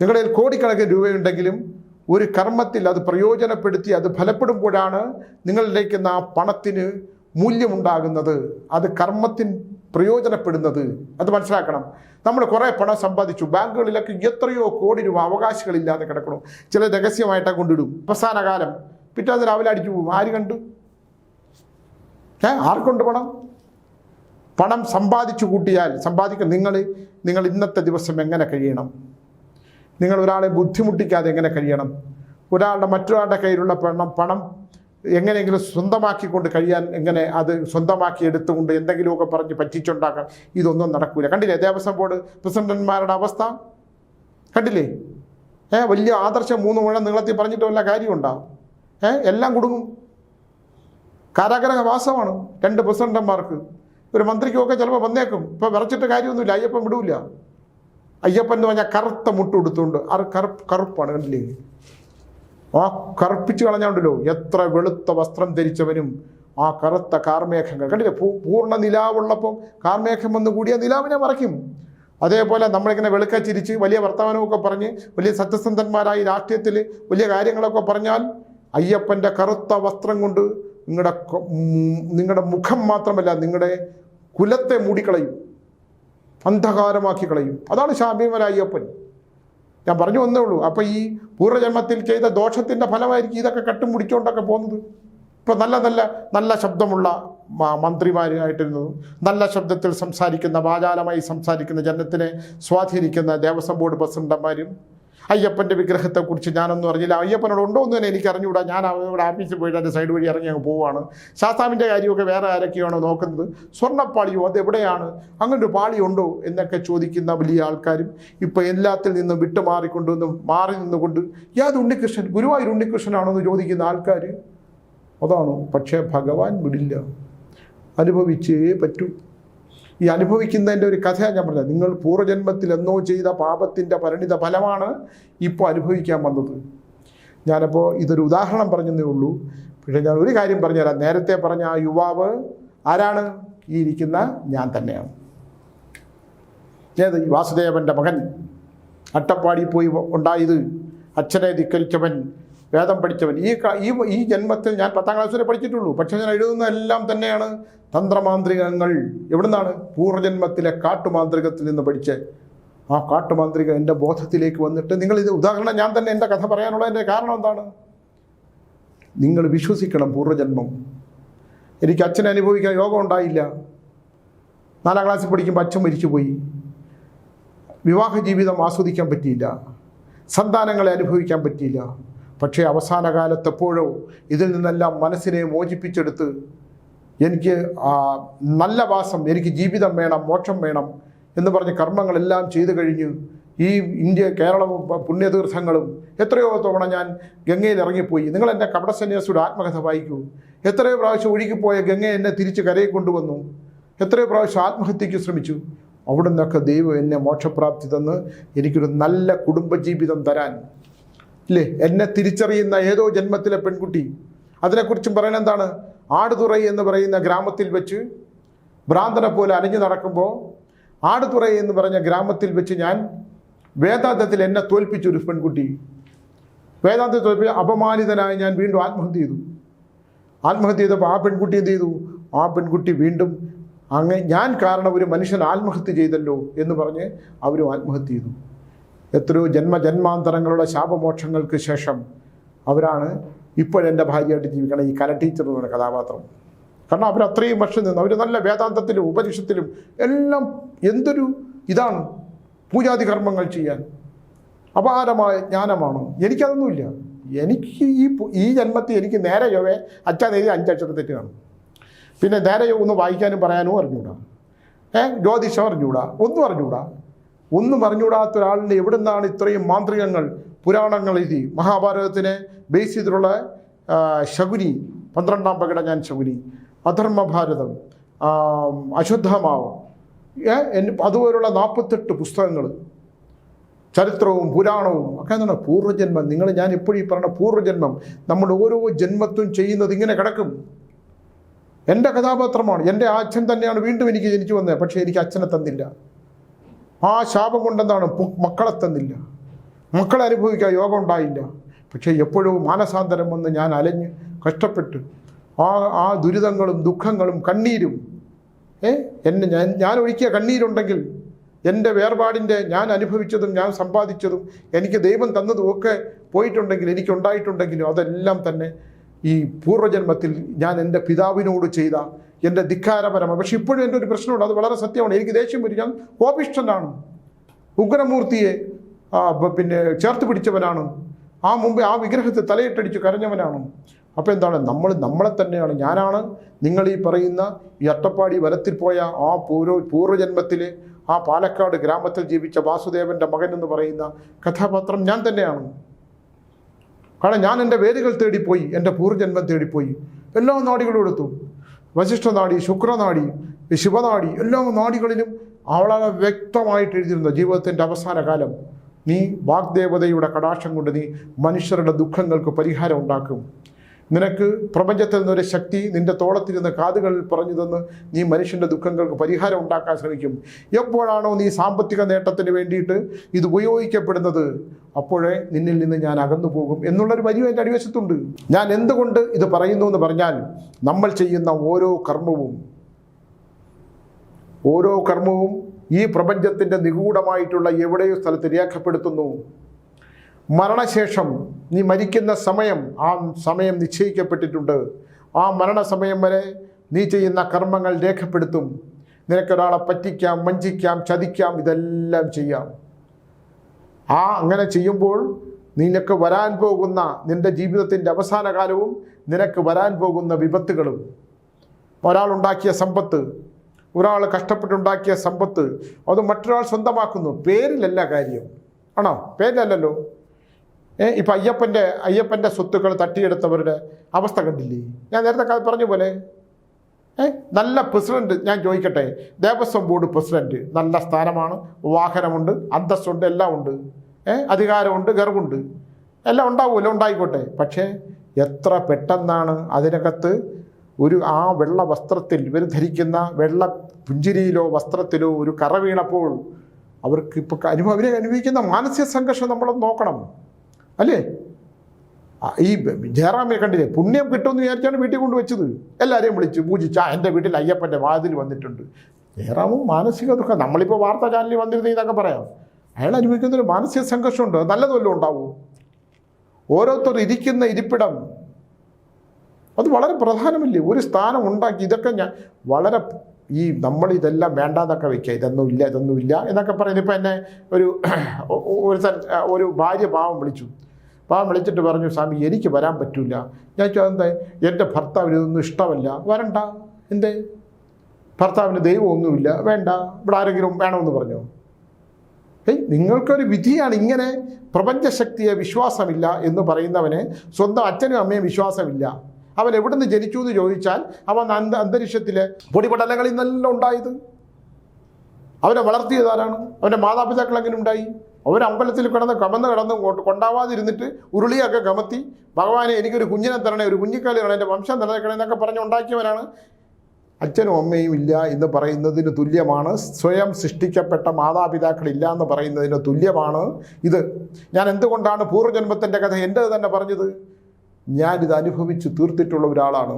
നിങ്ങളുടെ കോടിക്കണക്കിന് രൂപയുണ്ടെങ്കിലും ഒരു കർമ്മത്തിൽ അത് പ്രയോജനപ്പെടുത്തി അത് ഫലപ്പെടുമ്പോഴാണ് നിങ്ങളിലേക്ക് ആ പണത്തിന് മൂല്യമുണ്ടാകുന്നത്. അത് കർമ്മത്തിന് പ്രയോജനപ്പെടുന്നത്. അത് മനസ്സിലാക്കണം. നമ്മൾ കുറേ പണം സമ്പാദിച്ചു. ബാങ്കുകളിലൊക്കെ എത്രയോ കോടി രൂപ അവകാശികളില്ലാതെ കിടക്കണം ചില രഹസ്യമായിട്ടാണ് കൊണ്ടിടും. അവസാന കാലം പിറ്റേന്ന് രാവിലെ അടിച്ചു പോകും. ആര് കണ്ടു? ഏ? ആർക്കുണ്ട് പണം? പണം സമ്പാദിച്ചു കൂട്ടിയാൽ സമ്പാദിക്കാൻ നിങ്ങൾ നിങ്ങൾ ഇന്നത്തെ ദിവസം എങ്ങനെ കഴിയണം? നിങ്ങൾ ഒരാളെ ബുദ്ധിമുട്ടിക്കാതെ എങ്ങനെ കഴിയണം? ഒരാളുടെ മറ്റൊരാളുടെ കയ്യിലുള്ള പണം പണം എങ്ങനെയെങ്കിലും സ്വന്തമാക്കിക്കൊണ്ട് കഴിയാൻ എങ്ങനെ അത് സ്വന്തമാക്കി എടുത്തുകൊണ്ട് എന്തെങ്കിലുമൊക്കെ പറഞ്ഞ് പറ്റിച്ചുണ്ടാക്കാൻ ഇതൊന്നും നടക്കൂല. കണ്ടില്ലേ ദേവസ്വം ബോർഡ് പ്രസിഡന്റന്മാരുടെ അവസ്ഥ? കണ്ടില്ലേ? ഏ വലിയ ആദർശം മൂന്ന് മുഴം നീളത്തിൽ പറഞ്ഞിട്ട് വല്ല കാര്യമുണ്ടാവും ഏ എല്ലാം കുടുങ്ങും. കാരാഗ്രഹവാസമാണ് രണ്ട് പ്രസിഡന്റന്മാർക്ക് ഒരു മന്ത്രിക്കുമൊക്കെ ചിലപ്പോൾ വന്നേക്കും. ഇപ്പോൾ വിറച്ചിട്ട് കാര്യമൊന്നുമില്ല. അയ്യപ്പൻ വിടൂല. അയ്യപ്പൻ എന്ന് പറഞ്ഞാൽ കറുത്ത മുട്ട് കൊടുത്തുകൊണ്ട് അത് കറുപ്പ് കറുപ്പാണ് കണ്ടില്ലേ? ആ കറുപ്പിച്ച് കളഞ്ഞുണ്ടല്ലോ എത്ര വെളുത്ത വസ്ത്രം ധരിച്ചവനും ആ കറുത്ത കാർമേഘങ്ങൾ. കണ്ടില്ലേ? പൂർണ നിലാവുള്ളപ്പം കാർമേഘം വന്ന് കൂടിയ നിലാവിനെ മറയ്ക്കും അതേപോലെ നമ്മളിങ്ങനെ വെളുക്ക ചിരിച്ച് വലിയ വർത്തമാനമൊക്കെ പറഞ്ഞ് വലിയ സത്യസന്ധന്മാരായി രാഷ്ട്രീയത്തിൽ വലിയ കാര്യങ്ങളൊക്കെ പറഞ്ഞാൽ അയ്യപ്പന്റെ കറുത്ത വസ്ത്രം കൊണ്ട് നിങ്ങളുടെ നിങ്ങളുടെ മുഖം മാത്രമല്ല നിങ്ങളുടെ കുലത്തെ മൂടിക്കളയും അന്ധകാരമാക്കി കളയും. അതാണ് ശാബിമല അയ്യപ്പൻ. ഞാൻ പറഞ്ഞു വന്നേ ഉള്ളൂ. അപ്പം ഈ പൂർവജന്മത്തിൽ ചെയ്ത ദോഷത്തിന്റെ ഫലമായിരിക്കും ഇതൊക്കെ കട്ടും മുടിച്ചുകൊണ്ടൊക്കെ പോകുന്നത്. ഇപ്പം നല്ല നല്ല നല്ല ശബ്ദമുള്ള മന്ത്രിമാരായിട്ടിരുന്നതും. നല്ല ശബ്ദത്തിൽ സംസാരിക്കുന്ന വാചാലമായി സംസാരിക്കുന്ന ജനത്തിനെ സ്വാധീനിക്കുന്ന ദേവസ്വം ബോർഡ് പ്രസിഡന്റന്മാരും അയ്യപ്പന്റെ വിഗ്രഹത്തെക്കുറിച്ച് ഞാനൊന്നും അറിഞ്ഞില്ല. അയ്യപ്പനോട് ഉണ്ടോ എന്ന് തന്നെ എനിക്ക് അറിഞ്ഞുകൂടാ ഞാൻ അവിടെ ആഫീസിൽ പോയിട്ട് എന്റെ സൈഡ് വഴി ഇറങ്ങി അങ്ങ് പോവുകയാണ് ശാസ്താവിന്റെ കാര്യമൊക്കെ വേറെ ആരൊക്കെയാണോ നോക്കുന്നത്? സ്വർണപ്പാളിയോ അതെവിടെയാണ് അങ്ങനെ ഒരു പാളിയുണ്ടോ എന്നൊക്കെ ചോദിക്കുന്ന വലിയ ആൾക്കാരും ഇപ്പോൾ എല്ലാത്തിൽ നിന്നും വിട്ടുമാറിക്കൊണ്ടുവന്ന് മാറി നിന്നുകൊണ്ട് യാത് ഉണ്ണികൃഷ്ണൻ ഗുരുവായൂർ ഉണ്ണികൃഷ്ണനാണോ എന്ന് ചോദിക്കുന്ന ആൾക്കാർ അതാണ്? പക്ഷേ ഭഗവാൻ വിടില്ല. അനുഭവിച്ചേ പറ്റൂ. ഈ അനുഭവിക്കുന്നതിന്റെ ഒരു കഥയാണ് ഞാൻ പറഞ്ഞത്. നിങ്ങൾ പൂർവജന്മത്തിൽ എന്നോ ചെയ്ത പാപത്തിന്റെ പരിണിത ഫലമാണ് ഇപ്പോൾ അനുഭവിക്കാൻ വന്നത്. ഞാനപ്പോൾ ഇതൊരു ഉദാഹരണം പറഞ്ഞതേ ഉള്ളൂ. പക്ഷേ ഞാൻ ഒരു കാര്യം പറഞ്ഞുതരാം. നേരത്തെ പറഞ്ഞ ആ യുവാവ് ആരാണ്? ഈ ഇരിക്കുന്ന ഞാൻ തന്നെയാണ്. ഏത്? വാസുദേവന്റെ മകൻ. അട്ടപ്പാടി പോയി ഉണ്ടായത് അച്ഛനെ ധിക്കരിച്ചവൻ. വേദം പഠിച്ചവൻ. ഈ ഈ ജന്മത്തിൽ ഞാൻ പത്താം ക്ലാസ് വരെ പഠിച്ചിട്ടുള്ളൂ. പക്ഷേ ഞാൻ എഴുതുന്നതെല്ലാം തന്നെയാണ് തന്ത്രമാന്ത്രികങ്ങൾ. എവിടുന്നാണ്? പൂർവജന്മത്തിലെ കാട്ടുമാന്ത്രികത്തിൽ നിന്ന് പഠിച്ച്. ആ കാട്ടുമാന്ത്രിക എന്റെ ബോധത്തിലേക്ക് വന്നിട്ട് നിങ്ങൾ ഇത് ഉദാഹരണം ഞാൻ തന്നെ എന്റെ കഥ പറയാനുള്ളതിന്റെ കാരണം എന്താണ്? നിങ്ങൾ വിശ്വസിക്കണം പൂർവജന്മം. എനിക്ക് അച്ഛനെ അനുഭവിക്കാൻ യോഗം ഉണ്ടായില്ല. നാലാം ക്ലാസ്സിൽ പഠിക്കുമ്പോൾ അച്ഛൻ മരിച്ചുപോയി. വിവാഹ ജീവിതം ആസ്വദിക്കാൻ പറ്റിയില്ല. സന്താനങ്ങളെ അനുഭവിക്കാൻ പറ്റിയില്ല. പക്ഷേ അവസാന കാലത്തെപ്പോഴോ ഇതിൽ നിന്നെല്ലാം മനസ്സിനെ മോചിപ്പിച്ചെടുത്ത് എനിക്ക് നല്ല വാസം എനിക്ക് ജീവിതം വേണം മോക്ഷം വേണം എന്ന് പറഞ്ഞ് കർമ്മങ്ങളെല്ലാം ചെയ്തു കഴിഞ്ഞ് ഈ ഇന്ത്യ കേരളവും പുണ്യതീർത്ഥങ്ങളും എത്രയോ തവണ ഞാൻ ഗംഗയിൽ ഇറങ്ങിപ്പോയി. നിങ്ങൾ എന്റെ കപടസന്യാസിയുടെ ആത്മകഥ വായിക്കൂ. എത്രയോ പ്രാവശ്യം ഒഴുകിപ്പോയ ഗംഗ എന്നെ തിരിച്ച് കരയിൽ കൊണ്ടുവന്നു. എത്രയോ പ്രാവശ്യം ആത്മഹത്യയ്ക്ക് ശ്രമിച്ചു. അവിടെ നിന്നൊക്കെ ദൈവം എന്നെ മോക്ഷപ്രാപ്തി തന്ന് എനിക്കൊരു നല്ല കുടുംബജീവിതം തരാൻ ഇല്ലേ എന്നെ തിരിച്ചറിയുന്ന ഏതോ ജന്മത്തിലെ പെൺകുട്ടി. അതിനെക്കുറിച്ചും പറയുന്നത് എന്താണ്? ആടുതുറൈ എന്ന് പറയുന്ന ഗ്രാമത്തിൽ വെച്ച് ഭ്രാന്തനെ പോലെ അലഞ്ഞു നടക്കുമ്പോൾ ആടുതുറൈ എന്ന് പറഞ്ഞ ഗ്രാമത്തിൽ വെച്ച് ഞാൻ വേദാന്തത്തിൽ എന്നെ തോൽപ്പിച്ചൊരു പെൺകുട്ടി. വേദാന്തത്തിൽ തോൽപ്പിച്ച് അപമാനിതനായി ഞാൻ വീണ്ടും ആത്മഹത്യ ചെയ്തു. ആത്മഹത്യ ചെയ്തപ്പോൾ ആ പെൺകുട്ടി എന്ത് ചെയ്തു? ആ പെൺകുട്ടി വീണ്ടും അങ്ങ് ഞാൻ കാരണം ഒരു മനുഷ്യൻ ആത്മഹത്യ ചെയ്തല്ലോ എന്ന് പറഞ്ഞ് അവരും ആത്മഹത്യ ചെയ്തു. എത്രയോ ജന്മജന്മാന്തരങ്ങളുടെ ശാപമോക്ഷങ്ങൾക്ക് ശേഷം അവരാണ് ഇപ്പോഴെന്റെ ഭാര്യയായിട്ട് ജീവിക്കണം ഈ കല ടീച്ചർ എന്ന കഥാപാത്രം. കാരണം അവർ അത്രയും വർഷം നിന്ന് അവർ നല്ല വേദാന്തത്തിലും ഉപനിഷത്തിലും എല്ലാം എന്തൊരു ഇതാണ് പൂജാതി കർമ്മങ്ങൾ ചെയ്യാൻ. അപാരമായ ജ്ഞാനമാണ്. എനിക്കതൊന്നുമില്ല. എനിക്ക് ഈ ഈ ജന്മത്തിൽ എനിക്ക് നേരെ ചൊവ്വേ അച്ഛൻ എഴുതി അഞ്ചക്ഷരം തെറ്റ് പിന്നെ നേരെ ചൊവ്വ ഒന്ന് വായിക്കാനും പറയാനും അറിഞ്ഞൂടാ ഏഹ് ജ്യോതിഷം അറിഞ്ഞൂടാ ഒന്നും അറിഞ്ഞൂടാ ഒന്നും അറിഞ്ഞൂടാത്ത ഒരാളിന് എവിടെ നിന്നാണ് ഇത്രയും മാന്ത്രികങ്ങൾ പുരാണങ്ങൾ എഴുതി? മഹാഭാരതത്തിനെ ബേസ് ചെയ്തിട്ടുള്ള ശകുനി പന്ത്രണ്ടാം പകട ഞാൻ ശകുനി. അധർമ്മഭാരതം എൻ- അതുപോലുള്ള നാൽപ്പത്തെട്ട് പുസ്തകങ്ങൾ. ചരിത്രവും പുരാണവും ഒക്കെ എന്താണ് പൂർവജന്മം. നിങ്ങൾ ഞാൻ എപ്പോഴും ഈ പറഞ്ഞ പൂർവജന്മം നമ്മൾ ഓരോ ജന്മത്തും ചെയ്യുന്നത് ഇങ്ങനെ കിടക്കും. എന്റെ കഥാപാത്രമാണ് എന്റെ അച്ഛൻ തന്നെയാണ് വീണ്ടും എനിക്ക് ജനിച്ചു വന്നത് പക്ഷേ എനിക്ക് അച്ഛനെ തന്നില്ല. ആ ശാപം കൊണ്ടെന്താണ്? മക്കളെ തന്നില്ല. മക്കളെ അനുഭവിക്കാൻ യോഗം ഉണ്ടായില്ല. പക്ഷേ എപ്പോഴും മാനസാന്തരം വന്ന് ഞാൻ അലഞ്ഞ് കഷ്ടപ്പെട്ട് ആ ആ ദുരിതങ്ങളും ദുഃഖങ്ങളും കണ്ണീരും ഏ? എന്നെ ഞാൻ ഞാൻ ഒഴുക്കിയ കണ്ണീരുണ്ടെങ്കിൽ എന്റെ വേർപാടിന്റെ ഞാൻ അനുഭവിച്ചതും ഞാൻ സമ്പാദിച്ചതും എനിക്ക് ദൈവം തന്നതും ഒക്കെ പോയിട്ടുണ്ടെങ്കിൽ എനിക്കുണ്ടായിട്ടുണ്ടെങ്കിലും അതെല്ലാം തന്നെ ഈ പൂർവജന്മത്തിൽ ഞാൻ എന്റെ പിതാവിനോട് ചെയ്ത എന്റെ ധിക്കാരപരമാണ്. പക്ഷെ ഇപ്പോഴും എന്റെ ഒരു പ്രശ്നമുണ്ട്. അത് വളരെ സത്യമാണ്. എനിക്ക് ദേഷ്യം വരും. ഞാൻ കോപിഷ്ടനാണ് ഉഗ്രമൂർത്തിയെ പിന്നെ ചേർത്ത് പിടിച്ചവനാണ്. ആ മുമ്പേ ആ വിഗ്രഹത്തെ തലയിട്ടടിച്ച് കരഞ്ഞവനാണ്. അപ്പോൾ എന്താണ്? നമ്മൾ നമ്മളെ തന്നെയാണ്. ഞാനാണ്. നിങ്ങൾ ഈ പറയുന്ന ഈ അട്ടപ്പാടി വനത്തിൽ പോയ ആ പൂർവ പൂർവജന്മത്തിലെ ആ പാലക്കാട് ഗ്രാമത്തിൽ ജീവിച്ച വാസുദേവന്റെ മകൻ എന്ന് പറയുന്ന കഥാപാത്രം ഞാൻ തന്നെയാണ്. കാരണം ഞാൻ എന്റെ വേരുകൾ തേടിപ്പോയി. എന്റെ പൂർവജന്മം തേടിപ്പോയി. എല്ലാ നാടികളും എടുത്തു. വശിഷ്ഠനാടി ശുക്രനാടി ശിവനാടി എല്ലാ നാടികളിലും അവളെ വ്യക്തമായിട്ട് എഴുതിയിരുന്നു ജീവിതത്തിന്റെ അവസാന കാലം. നീ വാഗ്ദേവതയുടെ കടാക്ഷം കൊണ്ട് നീ മനുഷ്യരുടെ ദുഃഖങ്ങൾക്ക് പരിഹാരം ഉണ്ടാക്കും. നിനക്ക് പ്രപഞ്ചത്തിൽ നിന്നൊരു ശക്തി നിന്റെ തോളത്തിരുന്ന് കാതുകളിൽ പറഞ്ഞു തന്ന് നീ മനുഷ്യന്റെ ദുഃഖങ്ങൾക്ക് പരിഹാരം ഉണ്ടാക്കാൻ ശ്രമിക്കും. എപ്പോഴാണോ നീ സാമ്പത്തിക നേട്ടത്തിന് വേണ്ടിയിട്ട് ഇത് ഉപയോഗിക്കപ്പെടുന്നത് അപ്പോഴേ നിന്നിൽ നിന്ന് ഞാൻ അകന്നു പോകും എന്നുള്ളൊരു വരിയും എന്റെ അടിവശത്തുണ്ട്. ഞാൻ എന്തുകൊണ്ട് ഇത് പറയുന്നു എന്ന് പറഞ്ഞാൽ നമ്മൾ ചെയ്യുന്ന ഓരോ കർമ്മവും ഓരോ കർമ്മവും ഈ പ്രപഞ്ചത്തിന്റെ നിഗൂഢമായിട്ടുള്ള എവിടെയോ സ്ഥലത്ത് രേഖപ്പെടുത്തുന്നു. മരണശേഷം നീ മരിക്കുന്ന സമയം ആ സമയം നിശ്ചയിക്കപ്പെട്ടിട്ടുണ്ട്. ആ മരണസമയം വരെ നീ ചെയ്യുന്ന കർമ്മങ്ങൾ രേഖപ്പെടുത്തും. നിനക്കൊരാളെ പറ്റിക്കാം വഞ്ചിക്കാം ചതിക്കാം ഇതെല്ലാം ചെയ്യാം. ആ അങ്ങനെ ചെയ്യുമ്പോൾ നിനക്ക് വരാൻ പോകുന്ന നിന്റെ ജീവിതത്തിന്റെ അവസാന കാലവും നിനക്ക് വരാൻ പോകുന്ന വിപത്തുകളും. ഒരാളുണ്ടാക്കിയ സമ്പത്ത് ഒരാൾ കഷ്ടപ്പെട്ടുണ്ടാക്കിയ സമ്പത്ത് അത് മറ്റൊരാൾ സ്വന്തമാക്കുന്നു. പേരിലല്ല കാര്യം. ആണോ? പേരിലല്ലല്ലോ. ഇപ്പം അയ്യപ്പന്റെ അയ്യപ്പന്റെ സ്വത്തുക്കൾ തട്ടിയെടുത്തവരുടെ അവസ്ഥ കണ്ടില്ലേ? ഞാൻ നേരത്തെ പറഞ്ഞ പോലെ. നല്ല പ്രസിഡന്റ് ഞാൻ ചോദിക്കട്ടെ. ദേവസ്വം ബോർഡ് പ്രസിഡന്റ് നല്ല സ്ഥാനമാണ് വാഹനമുണ്ട് അന്തസ്സുണ്ട് എല്ലാം ഉണ്ട് അധികാരമുണ്ട് ഗർവുണ്ട്. എല്ലാം ഉണ്ടാവുമല്ലോ ഉണ്ടായിക്കോട്ടെ. പക്ഷേ എത്ര പെട്ടെന്നാണ് അതിനകത്ത് ഒരു ആ വെള്ള വസ്ത്രത്തിൽ ഇവർ ധരിക്കുന്ന വെള്ള പുഞ്ചിരിയിലോ വസ്ത്രത്തിലോ ഒരു കറ വീണപ്പോൾ അവർക്ക് ഇപ്പോൾ അനുഭവ അവരെ അനുഭവിക്കുന്ന മാനസിക സംഘർഷം നമ്മൾ നോക്കണം. അല്ലേ? ഈ ജയറാമിനെ കണ്ടില്ലേ? പുണ്യം കിട്ടുമെന്ന് വിചാരിച്ചാണ് വീട്ടിൽ കൊണ്ട് വെച്ചത് എല്ലാവരെയും വിളിച്ച് പൂജിച്ച എന്റെ വീട്ടിൽ അയ്യപ്പന്റെ വാതിൽ വന്നിട്ടുണ്ട്. ജയറാമും മാനസിക ദുഃഖം നമ്മളിപ്പോൾ വാർത്താ ചാനലിൽ വന്നിരുന്ന ഇതൊക്കെ പറയാം. അയാൾ അനുഭവിക്കുന്ന ഒരു മാനസിക സംഘർഷമുണ്ട്. നല്ലതല്ലോ ഉണ്ടാവും? ഓരോരുത്തർ ഇരിക്കുന്ന ഇരിപ്പിടം. അത് വളരെ പ്രധാനമല്ലേ? ഒരു സ്ഥാനം ഉണ്ടാക്കി ഇതൊക്കെ ഞാൻ വളരെ ഈ നമ്മൾ ഇതെല്ലാം വേണ്ടാന്നൊക്കെ വെക്കുക. ഇതൊന്നും ഇല്ല ഇതൊന്നും ഇല്ല എന്നൊക്കെ പറയുന്നത് ഇപ്പം എന്നെ ഒരു ഒരു ഒരു ഭാര്യ ഭാവം വിളിച്ചു. പാവം വിളിച്ചിട്ട് പറഞ്ഞു സ്വാമി എനിക്ക് വരാൻ പറ്റില്ല ഞാൻ ചോദിച്ചത് എന്റെ ഭർത്താവിന് ഇതൊന്നും ഇഷ്ടമല്ല. വരണ്ട. എന്തേ? ഭർത്താവിന് ദൈവമൊന്നുമില്ല. വേണ്ട. ഇവിടെ ആരെങ്കിലും വേണമെന്ന് പറഞ്ഞു? ഏയ് നിങ്ങൾക്കൊരു വിധിയാണ് ഇങ്ങനെ പ്രപഞ്ചശക്തിയെ വിശ്വാസമില്ല എന്ന് പറയുന്നവന് സ്വന്തം അച്ഛനും അമ്മയും വിശ്വാസമില്ല. അവൻ എവിടുന്ന് ജനിച്ചു എന്ന് ചോദിച്ചാൽ അവൻ അന്ത അന്തരീക്ഷത്തിലെ പൊടിപടലങ്ങളിൽ നിന്നെല്ലാം ഉണ്ടായത്. അവനെ വളർത്തിയതാരാണ് അവന്റെ മാതാപിതാക്കൾ എങ്ങനെ ഉണ്ടായി? അവർ അമ്പലത്തിൽ കിടന്ന് കമന്ന് കിടന്ന് കൊണ്ട് കൊണ്ടാവാതിരുന്നിട്ട് ഉരുളിയൊക്കെ കമത്തി ഭഗവാനെ എനിക്കൊരു കുഞ്ഞിനെ തരണേ ഒരു കുഞ്ഞിക്കാലി തരണേ എന്റെ വംശം നിലനിൽക്കണേ എന്നൊക്കെ പറഞ്ഞ് ഉണ്ടാക്കിയവനാണ്. അച്ഛനും അമ്മയും ഇല്ല എന്ന് പറയുന്നതിന് തുല്യമാണ്. സ്വയം സൃഷ്ടിക്കപ്പെട്ട മാതാപിതാക്കളില്ല എന്ന് പറയുന്നതിന് തുല്യമാണ് ഇത്. ഞാൻ എന്തുകൊണ്ടാണ് പൂർവജന്മത്തിന്റെ കഥ എന്റെ തന്നെ പറഞ്ഞത്? ഞാനിത് അനുഭവിച്ച് തീർത്തിട്ടുള്ള ഒരാളാണ്.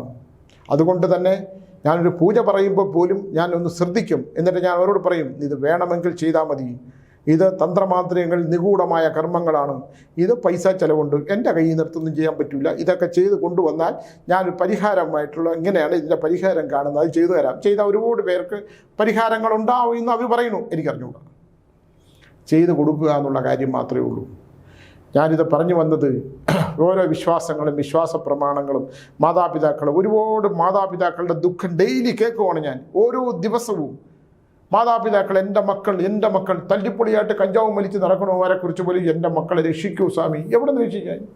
അതുകൊണ്ട് തന്നെ ഞാനൊരു പൂജ പറയുമ്പോൾ പോലും ഞാൻ ഒന്ന് ശ്രദ്ധിക്കും. എന്നിട്ട് ഞാൻ അവരോട് പറയും ഇത് വേണമെങ്കിൽ ചെയ്താൽ മതി. ഇത് തന്ത്രമാന്ത്രിയങ്ങൾ നിഗൂഢമായ കർമ്മങ്ങളാണ്. ഇത് പൈസ ചിലവുണ്ട്. എന്റെ കയ്യിൽ നിർത്തൊന്നും ചെയ്യാൻ പറ്റില്ല ഇതൊക്കെ ചെയ്ത് കൊണ്ടുവന്നാൽ ഞാൻ പരിഹാരമായിട്ടുള്ള ഇങ്ങനെയാണ് ഇതിന്റെ പരിഹാരം കാണുന്നത്. അത് ചെയ്തു തരാം. ചെയ്ത ഒരുപാട് പേർക്ക് പരിഹാരങ്ങൾ ഉണ്ടാവും എന്ന് അവർ പറയുന്നു. എനിക്കറിഞ്ഞുകൂടാ ചെയ്ത് കൊടുക്കുക എന്നുള്ള കാര്യം മാത്രമേ ഉള്ളൂ. ഞാനിത് പറഞ്ഞു വന്നത് ഓരോ വിശ്വാസങ്ങളും വിശ്വാസ പ്രമാണങ്ങളും മാതാപിതാക്കളും ഒരുപാട് മാതാപിതാക്കളുടെ ദുഃഖം ഡെയിലി കേൾക്കുവാണ് ഞാൻ. ഓരോ ദിവസവും മാതാപിതാക്കൾ എന്റെ മക്കൾ എന്റെ മക്കൾ തല്ലിപ്പൊളിയായിട്ട് കഞ്ചാവും വലിച്ച് നടക്കണവരെ കുറിച്ച് പോലും എന്റെ മക്കളെ രക്ഷിക്കൂ സ്വാമി. എവിടെ നിന്ന് രക്ഷിക്കാൻ?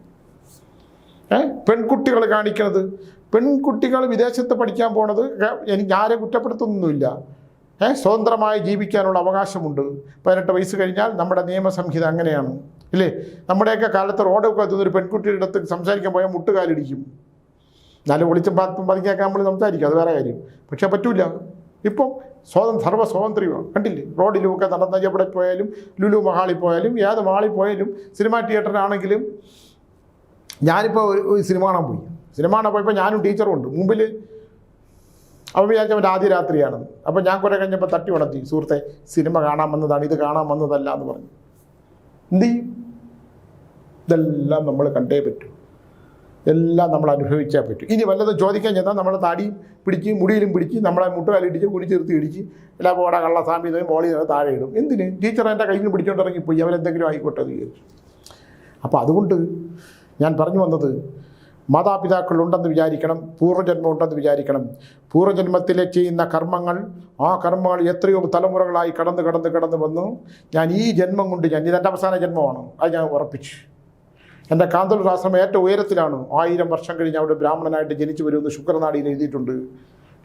ഏ? പെൺകുട്ടികൾ കാണിക്കുന്നത് പെൺകുട്ടികൾ വിദേശത്ത് പഠിക്കാൻ പോണത് എനിക്ക് ആരെ കുറ്റപ്പെടുത്തുന്നൊന്നുമില്ല. ഏ സ്വതന്ത്രമായി ജീവിക്കാനുള്ള അവകാശമുണ്ട്. പതിനെട്ട് വയസ്സ് കഴിഞ്ഞാൽ നമ്മുടെ നിയമസംഹിത അങ്ങനെയാണ്. ഇല്ലേ? നമ്മുടെയൊക്കെ കാലത്ത് റോഡൊക്കെ എത്തുന്ന ഒരു പെൺകുട്ടിയുടെ അടുത്ത് സംസാരിക്കാൻ പോയാൽ മുട്ടുകാലിടിക്കും. നല്ല ഒളിച്ചും പാത്തും പതുങ്ങിയൊക്കെ നമ്മൾ സംസാരിക്കും. അത് വേറെ കാര്യം. പക്ഷേ പറ്റൂല. ഇപ്പം സ്വാതന്ത്ര്യ സർവ സ്വാതന്ത്ര്യമാണ് കണ്ടില്ലേ? റോഡിലുമൊക്കെ നടന്ന എവിടെ പോയാലും ലുലു മഹാളിൽ പോയാലും ഏത് മാളിൽ പോയാലും സിനിമാ തിയേറ്ററിനാണെങ്കിലും ഞാനിപ്പോൾ ഒരു സിനിമ കാണാൻ പോയി. സിനിമ കാണാൻ പോയപ്പോൾ ഞാനും ടീച്ചറും ഉണ്ട്. മുമ്പിൽ അപ്പോൾ വിചാരിച്ചവന്റെ ആദ്യ രാത്രിയാണെന്ന് അപ്പോൾ ഞാൻ കുറേ കഴിഞ്ഞപ്പോൾ തട്ടി ഉണർത്തി സുഹൃത്തെ സിനിമ കാണാൻ വന്നതാണ് ഇത് കാണാൻ വന്നതല്ല എന്ന് പറഞ്ഞു. എന്ത് ചെയ്യും? ഇതെല്ലാം നമ്മൾ കണ്ടേ പറ്റൂ. എല്ലാം നമ്മൾ അനുഭവിച്ചാൽ പറ്റും. ഇനി വല്ലതും ചോദിക്കാൻ ചെന്നാൽ നമ്മുടെ താടിയും പിടിച്ച് മുടിയിലും പിടിച്ച് നമ്മളെ മുട്ടുകാലിടിച്ച് ചേർത്ത് ഇടിച്ച് എല്ലാ പോടാ കള്ള സാമ്പി മോളി താഴെ ഇടും. എന്തിന്? ടീച്ചർ എന്റെ കയ്യിൽ നിന്ന് പിടിച്ചോണ്ട് ഇറങ്ങിപ്പോയി അവരെന്തെങ്കിലും ആയിക്കോട്ടെ എന്ന് വിചാരിച്ചു. അപ്പോൾ അതുകൊണ്ട് ഞാൻ പറഞ്ഞു വന്നത് മാതാപിതാക്കൾ ഉണ്ടെന്ന് വിചാരിക്കണം പൂർവജന്മം ഉണ്ടെന്ന് വിചാരിക്കണം. പൂർവജന്മത്തിലെ ചെയ്യുന്ന കർമ്മങ്ങൾ ആ കർമ്മങ്ങൾ എത്രയോ തലമുറകളായി കടന്ന് കടന്ന് കടന്ന് വന്നു. ഞാൻ ഈ ജന്മം കൊണ്ട് ഞാൻ ഇതെന്റെ അവസാന ജന്മമാണ്. അത് ഞാൻ ഉറപ്പിച്ചു. എന്റെ കാന്തല്ലൂർ ആശ്രമം ഏറ്റവും ഉയരത്തിലാണ്. ആയിരം വർഷം കഴിഞ്ഞ് അവിടെ ബ്രാഹ്മണനായിട്ട് ജനിച്ചു വരുമെന്ന് ശുക്രനാടിയിൽ എഴുതിയിട്ടുണ്ട്.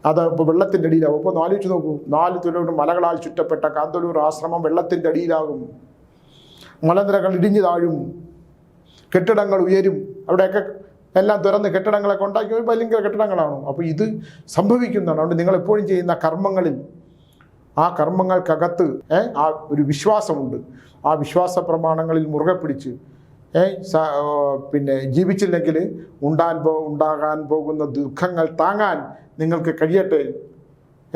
അത് ഇപ്പോൾ വെള്ളത്തിന്റെ അടിയിലാവും. ഒന്ന് ആലോചിച്ച് നോക്കൂ. നാല് തുലോട്ട് മലകളാൽ ചുറ്റപ്പെട്ട കാന്തല്ലൂർ ആശ്രമം വെള്ളത്തിന്റെ അടിയിലാകും. മലനിരകൾ ഇടിഞ്ഞു താഴും. കെട്ടിടങ്ങൾ ഉയരും. അവിടെയൊക്കെ എല്ലാം തുറന്ന് കെട്ടിടങ്ങളൊക്കെ ഉണ്ടാക്കി ഭയങ്കര കെട്ടിടങ്ങളാണ്. അപ്പോൾ ഇത് സംഭവിക്കുന്നതാണ്. അതുകൊണ്ട് നിങ്ങൾ എപ്പോഴും ചെയ്യുന്ന കർമ്മങ്ങളിൽ ആ കർമ്മങ്ങൾക്കകത്ത് ആ ഒരു വിശ്വാസമുണ്ട്. ആ വിശ്വാസ പ്രമാണങ്ങളിൽ മുറുകെ പിടിച്ച് പിന്നെ ജീവിച്ചില്ലെങ്കിൽ ഉണ്ടാൻ പോ ഉണ്ടാകാൻ പോകുന്ന ദുഃഖങ്ങൾ താങ്ങാൻ നിങ്ങൾക്ക് കഴിയട്ടെ.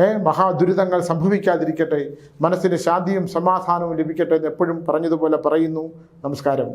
ഏ മഹാദുരിതങ്ങൾ സംഭവിക്കാതിരിക്കട്ടെ. മനസ്സിന് ശാന്തിയും സമാധാനവും ലഭിക്കട്ടെ എന്ന് എപ്പോഴും പറഞ്ഞതുപോലെ പറയുന്നു. നമസ്കാരം.